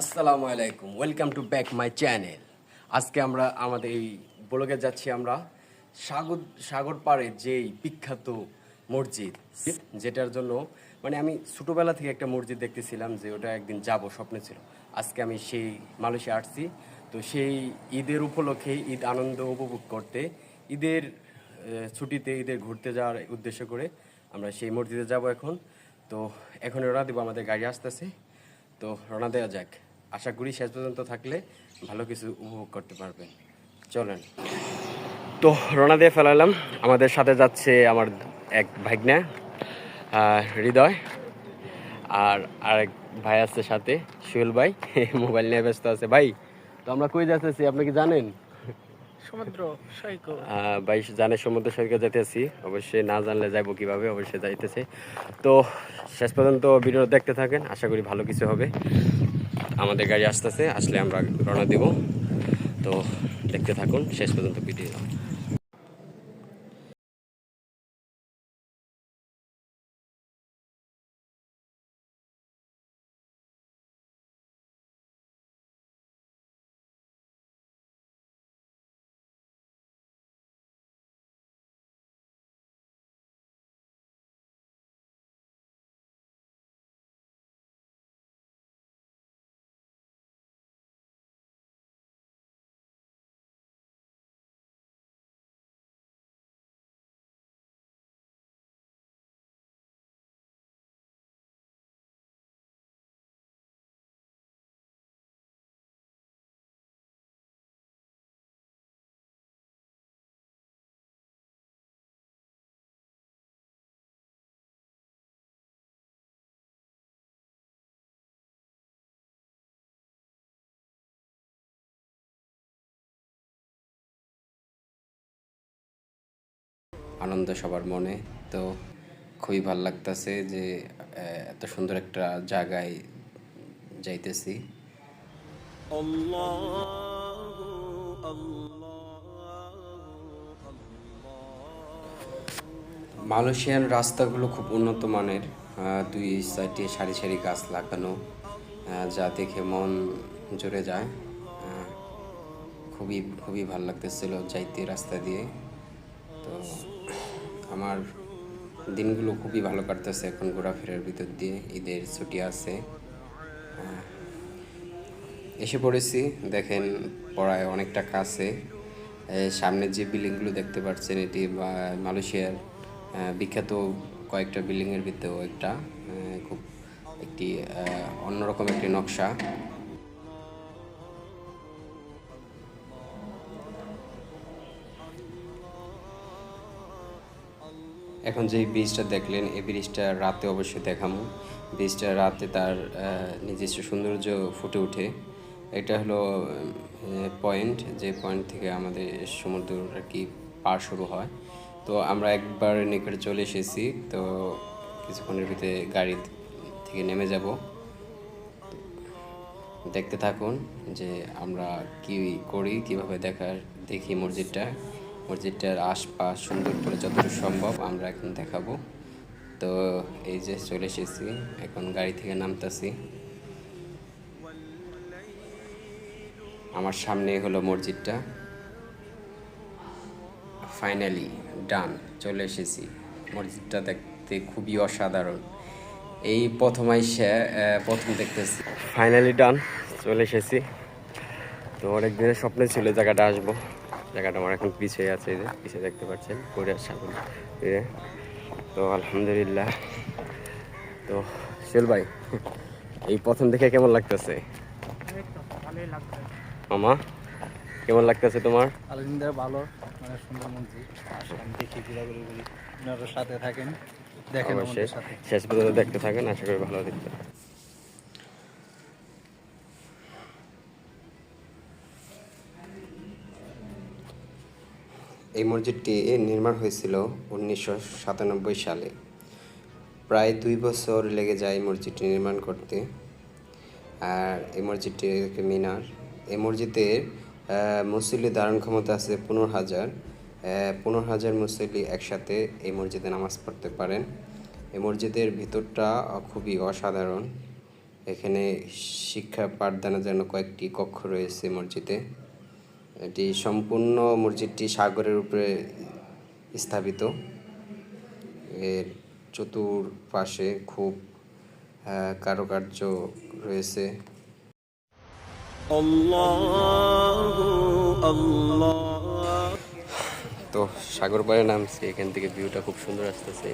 আসসালামু আলাইকুম welcome to back my channel আজকে আমরা আমাদের এই ব্লগে যাচ্ছি আমরা সাগর সাগর পাড়ে যেই বিখ্যাত মসজিদ, যেটার জন্য মানে আমি ছোটোবেলা থেকে একটা মসজিদ দেখতেছিলাম যে ওটা একদিন যাব, স্বপ্নে ছিল। আজকে আমি সেই মালয়েশিয়া আসছি। তো সেই ঈদের উপলক্ষে ঈদ আনন্দ উপভোগ করতে ঈদের ছুটিতে ঈদের ঘুরতে যাওয়ার উদ্দেশ্য করে আমরা সেই মসজিদে যাব এখন। তো এখন রওনা দেবো, আমাদের গাড়ি আসতেছে। তো রওনা দেওয়া যাক। আশা করি শেষ পর্যন্ত থাকলে ভালো কিছু উপভোগ করতে পারবেন। চলেন। তো রওনা দিয়ে ফেলালাম। আমাদের সাথে যাচ্ছে আমার এক ভাগ্না হৃদয়, আর আরেক ভাই আছে সাথে, সুহেল ভাই। মোবাইল নিয়ে ব্যস্ত আছে। ভাই, তো আমরা কই যাচ্ছি আপনি কি জানেন? সমুদ্র সৈকত। ভাই, জানে সমুদ্র সৈকত যেতেছি অবশ্যই না জানলে যাইব কীভাবে, অবশ্যই যাইতেছে। তো, শেষ পর্যন্ত ভিডিও দেখতে থাকেন। আশা করি ভালো কিছু হবে। আমাদের গাড়ি আসতেছে, আসলে আমরা রওনা দিব। তো, দেখতে থাকুন, শেষ পর্যন্ত ভিডিও। আনন্দ সবার মনে। তো খুবই ভালো লাগতেছে যে এত সুন্দর একটা জায়গায় যাইতেছি। মালয়েশিয়ান রাস্তাগুলো খুব উন্নত মানের। দুই সাইডে সারি সারি গাছ লাগানো যা দেখে মন জুড়ে যায়। খুবই খুবই ভালো লাগতেছিল যাইতে রাস্তা দিয়ে। তো আমার দিনগুলো খুবই ভালো কাটতেছে এখন ঘোরাফেরার ভিতর দিয়ে, ঈদের ছুটি আছে। এসে পড়েছি, দেখেন পড়ায় অনেকটা কাছে। সামনে যে বিল্ডিংগুলো দেখতে পাচ্ছেন, এটি মালয়েশিয়ার বিখ্যাত কয়েকটা বিল্ডিংয়ের ভিতরেও একটা খুব একটি অন্যরকম একটি নকশা। এখন যে ব্রিজটা দেখলেন, এই ব্রিজটা রাতে অবশ্যই দেখামো ব্রিজটা রাতে তার নিজস্ব সৌন্দর্য ফুটে ওঠে। এটা হলো পয়েন্ট যে পয়েন্ট থেকে আমাদের সমুদ্র আর কি পার শুরু হয়। তো আমরা একবার নিকটে চলে এসেছি, তো কিছুক্ষণের ভিতরে গাড়ি থেকে নেমে যাব। দেখতে থাকুন যে আমরা কি করি, কীভাবে দেখার দেখি মসজিদটা। মসজিদটার আশপাশ সুন্দর করে যতটুকু সম্ভব আমরা এখন দেখাবো। তো এই যে চলে এসেছি, এখন গাড়ি থেকে নামতাছি। আমার সামনে হলো মসজিদটা। ফাইনালি ডান চলে এসেছি। মসজিদটা দেখতে খুবই অসাধারণ। এই প্রথম আইসে প্রথম দেখতেছি। ফাইনালি ডান চলে এসেছি। তো অনেক দিনের স্বপ্নে ছিল জায়গাটা আসব। জায়গাটা আমার এখন পিছিয়ে আছে এই যে পিছিয়ে দেখতে পাচ্ছেন কোরিয়ার সাগর। তো আলহামদুলিল্লাহ। তো শিল ভাই এই প্রথম দেখে কেমন লাগতেছে? মামা কেমন লাগতেছে তোমার? আলহামদুলিল্লাহ ভালো মানে সুন্দর মন্দির। দেখি ঘোরাঘুরি করি আপনারা সাথে থাকেন দেখেন শেষ পর্যন্ত দেখতে থাকেন আশা করি ভালো দেখতে এই মসজিদটি নির্মাণ হয়েছিল উনিশশো সাতানব্বই সালে। প্রায় দুই বছর লেগে যায় এই মসজিদটি নির্মাণ করতে। আর এই মসজিদটির মিনার। এই মসজিদের মুসল্লি ধারণ ক্ষমতা আছে পনেরো হাজার। পনেরো হাজার মুসল্লি একসাথে এই মসজিদে নামাজ পড়তে পারেন। এই মসজিদের ভিতরটা খুবই অসাধারণ। এখানে শিক্ষা পাঠদানের জন্য কয়েকটি কক্ষ রয়েছে মসজিদে। এটি সম্পূর্ণ মসজিদটি সাগরের উপরে স্থাপিত। এর চতুর্পাশে খুব কারুকার্য রয়েছে। তো সাগর পাড়ে নামছি এখান থেকে ভিউটা খুব সুন্দর আসতেছে।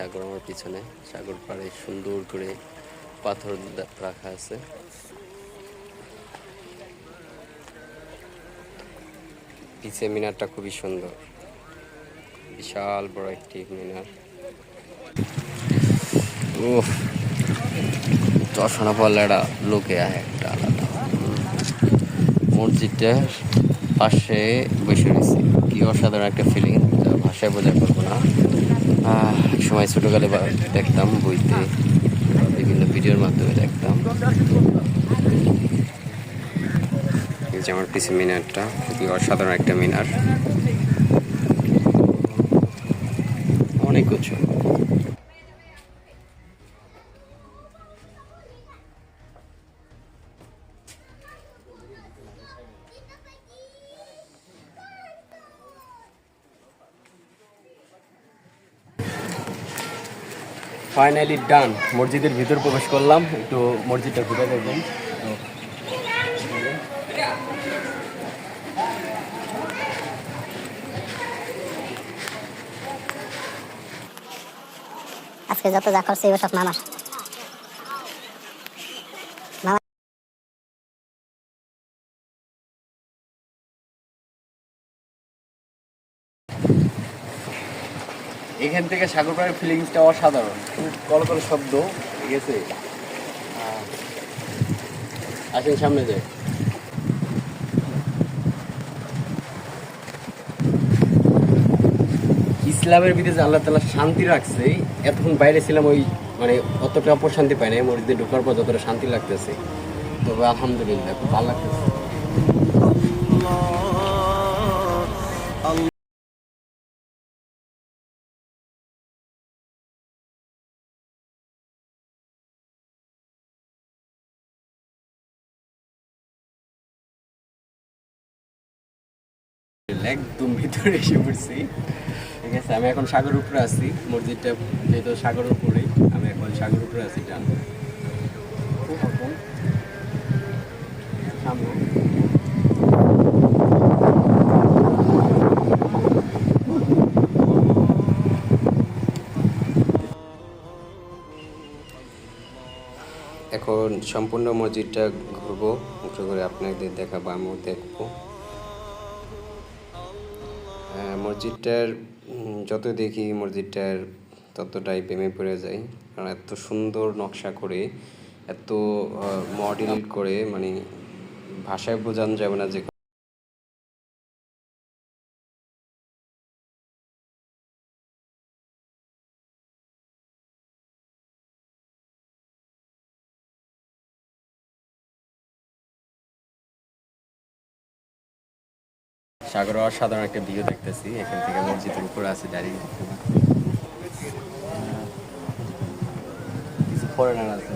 সাগর আমার পিছনে। সাগর পাড়ে সুন্দর করে পাথর রাখা আছে। পিছে মিনারটা খুবই সুন্দর। বিশাল বড় একটি মিনার। চশমা পাল্লাটা লোকে একটা আলাদা। মসজিদটার পাশে বসে রয়েছি। কি অসাধারণ একটা ফিলিং ভাষায় বোঝা করব না। সময় ছোটোকালে দেখতাম বইতে, বিভিন্ন ভিডিওর মাধ্যমে দেখতাম। এই যে আমার পিছনে মিনারটা, খুবই অসাধারণ একটা মিনার। অনেক উঁচু। ফাইনালি ডান, মসজিদের ভিতর প্রবেশ করলাম, একটু মসজিদটা ঘুরে দেখবেন। আজকে যত যা করছে এবার সব মামার এখান থেকে সাগর পাড়ের ফিলিংসটা অসাধারণ। খুব কল শব্দ আছে? আসেন সামনে যাই। ইসলামের বিদেশে আল্লাহ তালা শান্তি রাখছে, এতক্ষণ বাইরে ছিলাম ওই মানে অতটা প্রশান্তি পাই না মসজিদে ঢোকার পর যতটা শান্তি লাগতেছে। তবে আলহামদুলিল্লাহ, খুব ভালো লাগতেছে। একদম ভিতরে এসে পড়ছি। ঠিক আছে, আমি এখন সাগর উপরে আছি, মসজিদটা যেহেতু সাগর উপরে আমি এখন সাগর উপরে আছি, ডান। এখন সম্পূর্ণ মসজিদটা ঘুরবো, ঘুরে ঘুরে আপনাদের দেখাবো, আমিও দেখব। মসজিদটার যত দেখি মসজিদটার ততটাই প্রেমে পড়ে যায় কারণ এত সুন্দর নকশা করে, এত মডেল করে মানে ভাষায় বোঝানো যাবে না যে সাগর অসাধারণ একটা ভিউ দেখতেছি। এখান থেকে মসজিদের উপরে আছে, দাঁড়িয়ে কিছু ফরেনার আছে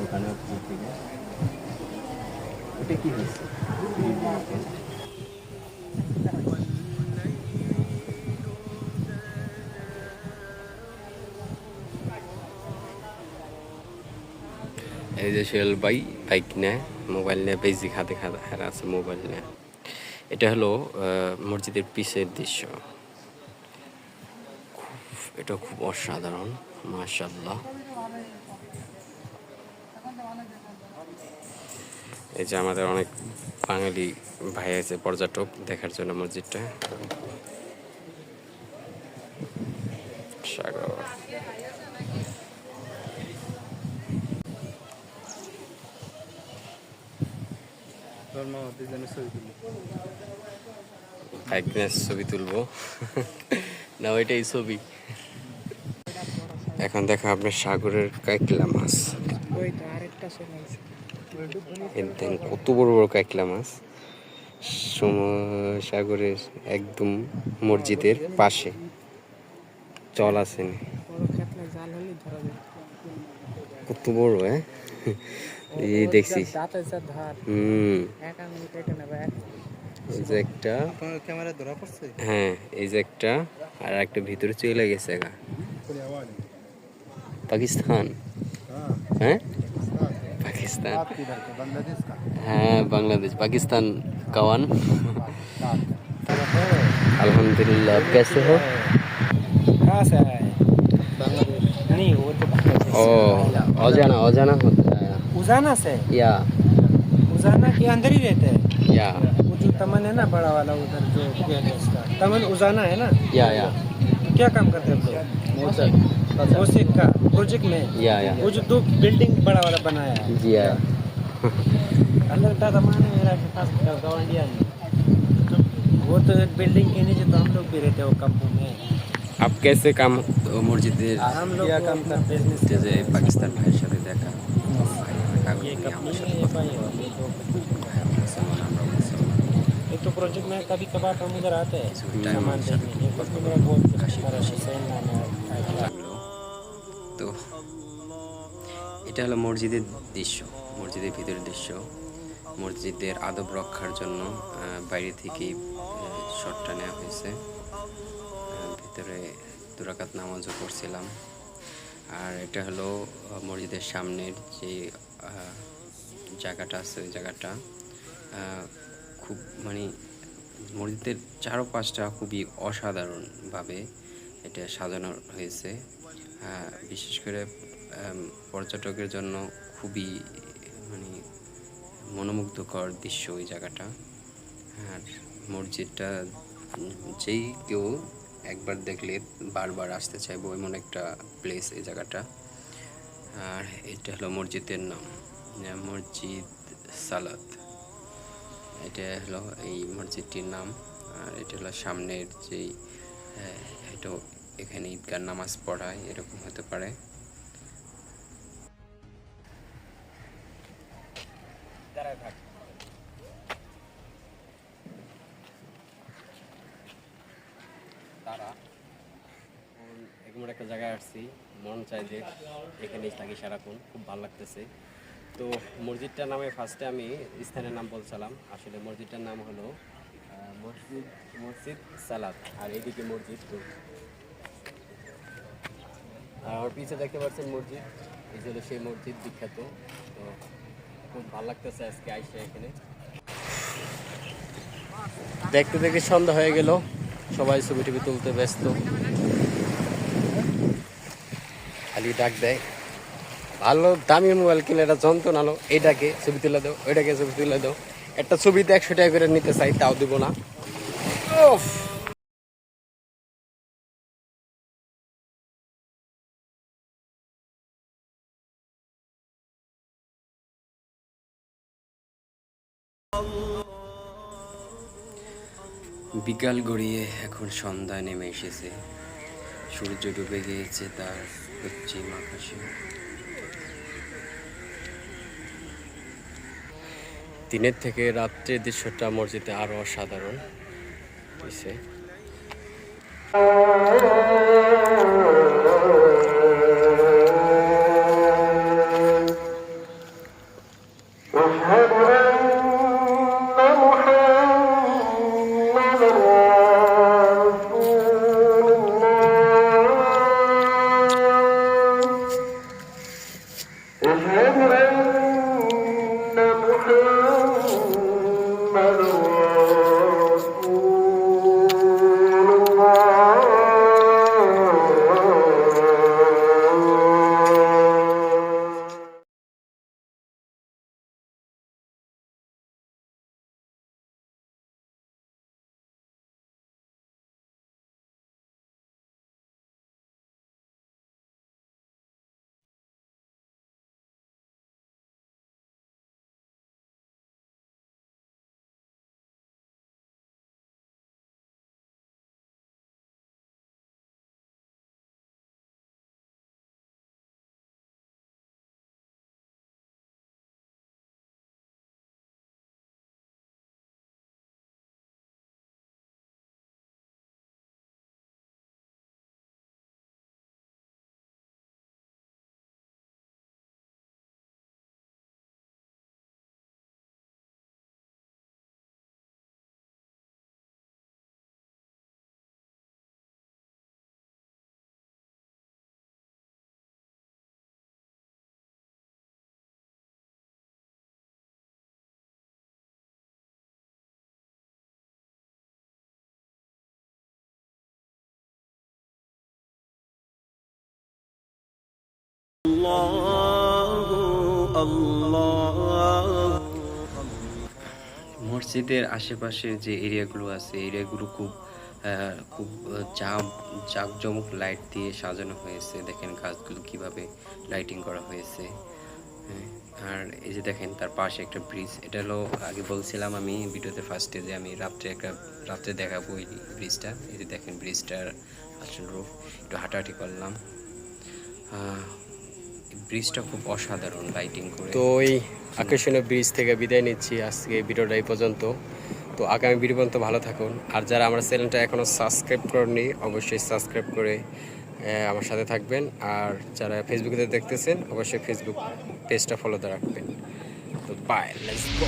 কি এই যে সোহেল ভাই, বাইক নেয়, মোবাইল নিয়ে হাতে খাতে হারা আছে মোবাইল নিয়ে। এটা হলো মসজিদের পিসের দৃশ্য। এটা খুব অসাধারণ মাশাল্লাহ এই যে আমাদের অনেক বাঙালি ভাই আছে পর্যটক, দেখার জন্য মসজিদটা সাগর তোর মামা দুজনে ছবি তুলি একদিনের ছবি তুলবো। না ওইটাই ছবি। এখন দেখো আপনার সাগরের কাইকলা মাছ। কত বড় বড় কাঁকড়া মাছ। সাগরের একদম মসজিদের পাশে। চল আসেনি কত বড় হ্যাঁ? এই দেখছি হুম এই যে একটা আপনার ক্যামেরা ধরা পড়ছে হ্যাঁ এই যে একটা আর একটা ভিতরে চলে গেছে গা পাকিস্তান হ্যাঁ পাকিস্তান বাংলাদেশ का হ্যাঁ বাংলাদেশ পাকিস্তান কাওয়ান अल्हम्दुलिल्लाह आप कैसे हो कहाँ से आया है उजाना से? या। उजाना के अंदर ही रहते हैं? या। वो जो तमन है ना बड़ा वाला उधर जो उसका। तमन उजाना है ना? या या। तो क्या काम करते हैं आप लोग? का प्रोजेक्ट में? या या। वो जो दो बिल्डिंग बड़ा वाला बनाया है। जी या। अल्लाह का तमन है मेरा के पास गवांडिया वो तो एक बिल्डिंग के नीचे तो हम लोग भी रहते हो कंपनी में। आप कैसे काम तो दे हम लोग तो काम करते जैसे पाकिस्तान भाई शरीर का ये कंपनी है ये भाई और ये दो ये तो प्रोजेक्ट में कभी कभार हम उधर आते हैं सामान देखने ये कंपनी मेरा बहुत मेरा हुसैन नाम है লাগলো তো এটা হলো মসজিদের দৃশ্য মসজিদের ভিতরের দৃশ্য মসজিদের আদব রক্ষার জন্য আহ, বাইরে থেকেই শটটা নেওয়া হয়েছে আহ, ভিতরে দুরাকাত নামাজও পড়ছিলাম আর এটা হলো আহ, মসজিদের সামনের যে আহ, জায়গাটা আছে, ওই জায়গাটা খুব মানে মসজিদের চারপাশটা খুবই অসাধারণভাবে এটা সাজানো হয়েছে। বিশেষ করে পর্যটকের জন্য খুবই মানে মনোমুগ্ধকর দৃশ্য ওই জায়গাটা। আর মসজিদটা যেই কেউ একবার দেখলে বারবার আসতে চাইব এমন একটা প্লেস এই জায়গাটা। আর এটা হলো মসজিদের নাম। মসজিদ সালাত। এটা হলো এই মসজিদটির নাম। আর এটা হলো সামনের যেই এটা এখানে ঈদগার নামাজ পড়ায় এরকম হতে পারে। তারা এরকম একটা জায়গায় আসছি। মন চাই যে এখানেই থাকি সারাক্ষণ, খুব ভালো লাগতেছে। তো মসজিদটার নামে ফার্স্টে আমি স্থানের নাম বলছিলাম। আসলে মসজিদটার নাম হলো মসজিদ মসজিদ সালাত আর এদিকে মসজিদ আর আমার পিছে দেখতে পাচ্ছেন মসজিদ, এই হলো সেই মসজিদ বিখ্যাত। তো খুব ভালো লাগতেছে আজকে আইসে এখানে। দেখতে দেখতে সন্ধ্যা হয়ে গেল। সবাই ছবি টবি তুলতে ব্যস্ত। খালি ডাক দেয়। ভালো দামি মোবাইল কিনে এটা যন্ত্রণা আলো এইটাকে ছবি তুলে দাও, ওইটাকে ছবি তুলে দাও। একটা ছবিতে একশো টাকা করে নিতে চাই, তাও দিব না। বিকাল গড়িয়ে এখন সন্ধ্যা নেমে এসেছে। সূর্য ডুবে গিয়েছে তার পশ্চিম আকাশে দিনের থেকে রাত্রের দৃশ্যটা মসজিদে আরও অসাধারণ হয়েছে মসজিদের আশেপাশে যে এরিয়াগুলো আছে এরিয়াগুলো খুব খুব জাম জাঁকজমক লাইট দিয়ে সাজানো হয়েছে। দেখেন গাছগুলো কীভাবে লাইটিং করা হয়েছে। হ্যাঁ, আর এই যে দেখেন তার পাশে একটা ব্রিজ এটা হলো আগে বলছিলাম আমি ভিডিওতে ফার্স্টে যে আমি রাত্রে একটা রাত্রে দেখাবো এই ব্রিজটা এই যে দেখেন ব্রিজটার আসল রূপ। একটু হাঁটাহাঁটি করলাম। ব্রিজটা খুব অসাধারণ লাইটিং করে। তো এই আকর্ষণীয় ব্রিজ থেকে বিদায় নিচ্ছি আজকে ভিডিওটা এই পর্যন্ত। তো আগামী ভিডিও পর্যন্ত ভালো থাকুন। আর যারা আমার চ্যানেলটা এখনও সাবস্ক্রাইব করেননি, অবশ্যই সাবস্ক্রাইব করে আমার সাথে থাকবেন। আর যারা ফেসবুকে দেখতেছেন, অবশ্যই ফেসবুক পেজটা ফলোতে রাখবেন। তো বাই লেটস গো